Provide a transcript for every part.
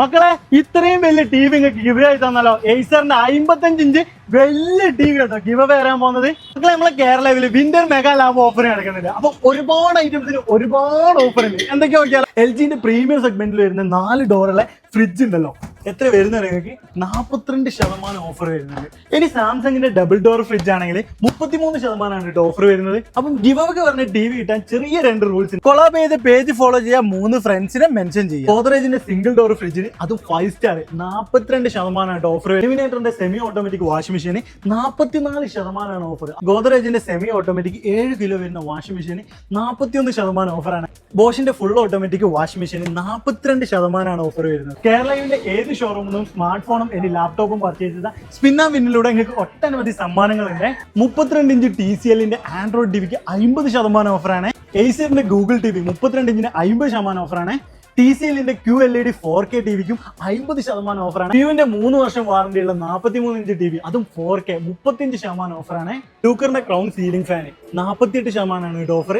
മക്കളെ ഇത്രയും വലിയ ടി വി നിങ്ങൾക്ക് ഗിവ് ആയി തന്നാലോ? എയ്സറിന്റെ അമ്പത്തഞ്ച് ഇഞ്ച് വലിയ ടി വി കേട്ടോ ഗിവ് വരാൻ പോകുന്നത്. മക്കളെ നമ്മളെ കേരളയിൽ വിന്റർ മെഗാ ലാബ് ഓഫർ നടക്കുന്നുണ്ട്. അപ്പൊ ഒരുപാട് ഐറ്റംസിന് ഒരുപാട് ഓഫർ ഉണ്ട്. എന്തൊക്കെയാ നോക്കിയാൽ എൽ ജിന്റെ പ്രീമിയം സെഗ്മെന്റിൽ വരുന്ന നാല് ഡോറുള്ള ഫ്രിഡ്ജ് ഉണ്ടല്ലോ. എത്ര വരുന്നത് നിങ്ങൾക്ക്? നാൽപ്പത്തിരണ്ട് ശതമാനം ഓഫർ വരുന്നുണ്ട്. ഇനി സാംസങ്ങിന്റെ ഡബിൾ ഡോർ ഫ്രിഡ്ജ് ആണെങ്കിൽ മുപ്പത്തിമൂന്ന് ശതമാനമാണ് കേട്ടോ ഓഫർ വരുന്നത്. അപ്പം ഗിവ് പറഞ്ഞ ടി വി കിട്ടാൻ ചെറിയ രണ്ട് റൂൾസ് കൊളാബ് ചെയ്ത് പേജ് ഫോളോ ചെയ്യാൻ മൂന്ന് ഫ്രണ്ട്സിനെ മെൻഷൻ ചെയ്യുക. ഗോദ്രേജിന്റെ സിംഗിൾ ഡോർ ഫ്രിഡ്ജിന് അത് ഫൈവ് സ്റ്റാർ നാൽപ്പത്തിരണ്ട് ശതമാനമാണ് ഓഫർ എലിമിനേറ്ററിന്റെ സെമി ഓട്ടോമാറ്റിക് വാഷിംഗ് മെഷീന് നാൽപ്പത്തിനാല് ശതമാനമാണ് ഓഫർ ഗോദ്രേജിന്റെ സെമി ഓട്ടോമാറ്റിക് ഏഴ് കിലോ വരുന്ന വാഷിംഗ് മെഷീന് നാൽപ്പത്തിയൊന്ന് ശതമാനം ഓഫറാണ് ബോഷിന്റെ ഫുൾ ഓട്ടോമാറ്റിക് വാഷിംഗ് മെഷീന് നാൽപ്പത്തിരണ്ട് ശതമാനമാണ് ഓഫർ വരുന്നത്. കേരളയുടെ ഏത് ഷോറൂമിലും സ്മാർട്ട് ഫോണും ഇനി ലാപ്ടോപ്പും പർച്ചേസ് ചെയ്ത സ്പിന്ന വിന്നിലൂടെ നിങ്ങൾക്ക് ഒട്ടനവധി സമ്മാനങ്ങളുണ്ട്. മുപ്പത്തിരണ്ട് ഇഞ്ച് ടി സി എല്ലിന്റെ ആൻഡ്രോയിഡ് ടിവിക്ക് അമ്പത് ശതമാനം ഓഫറാണ് എയ്സറിന്റെ ഗൂഗിൾ ടി വി മുപ്പത്തിരണ്ട് ഇഞ്ചിന് അമ്പത് ശതമാനം ഓഫറാണ് ടി സി എല്ലിന്റെ Q L E D four K T വിക്കും അമ്പത് ശതമാനം ഓഫറാണ് ക്യൂവിന്റെ മൂന്ന് വർഷം വാറന്റി ഉള്ള നാൽപ്പത്തി മൂന്ന് ഇഞ്ച് ടി വി അതും ഫോർ കെ മുപ്പത്തിയഞ്ച് ശതമാനം ഓഫറാണ് ടൂക്കറിന്റെ ക്രൗൺ സീലിംഗ് ഫാന് നാൽപ്പത്തിയെട്ട് ശതമാനമാണ് കേട്ടോ ഓഫർ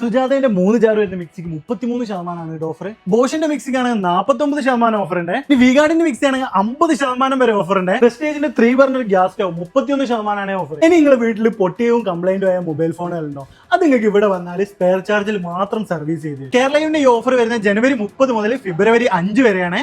സുജാതയുടെ മൂന്ന് ജാർ വരുന്ന മിക്സിക്ക് മുപ്പത്തിമൂന്ന് ശതമാനമാണ് ഇത് ഓഫർ ബോഷിന്റെ മിക്സിക്ക് ആണെങ്കിൽ നാൽപ്പത്തൊമ്പത് ശതമാനം ഓഫർ ഉണ്ട്. ഇനി വീഗാർഡിന്റെ മിക്സി ആണെങ്കിൽ അമ്പത് ശതമാനം വരെ ഓഫർ ഉണ്ട്. പ്രസ്റ്റേജിന്റെ ത്രീ പറഞ്ഞ ഗ്യാസ് സ്റ്റവ് മുപ്പത്തിയൊന്ന് ശതമാനമാണ് ഓഫർ ഇനി നിങ്ങളുടെ വീട്ടിൽ പൊട്ടിയവും കംപ്ലൈന്റും ആയ മൊബൈൽ ഫോണുകളുണ്ടോ അത് നിങ്ങൾക്ക് ഇവിടെ വന്നാൽ സ്പെയർ ചാർജിൽ മാത്രം സർവീസ് ചെയ്ത് കേരളയുടെ ഈ ഓഫർ വരുന്ന ജനുവരി മുപ്പത് മുതൽ ഫെബ്രുവരി അഞ്ച് വരെയാണ്.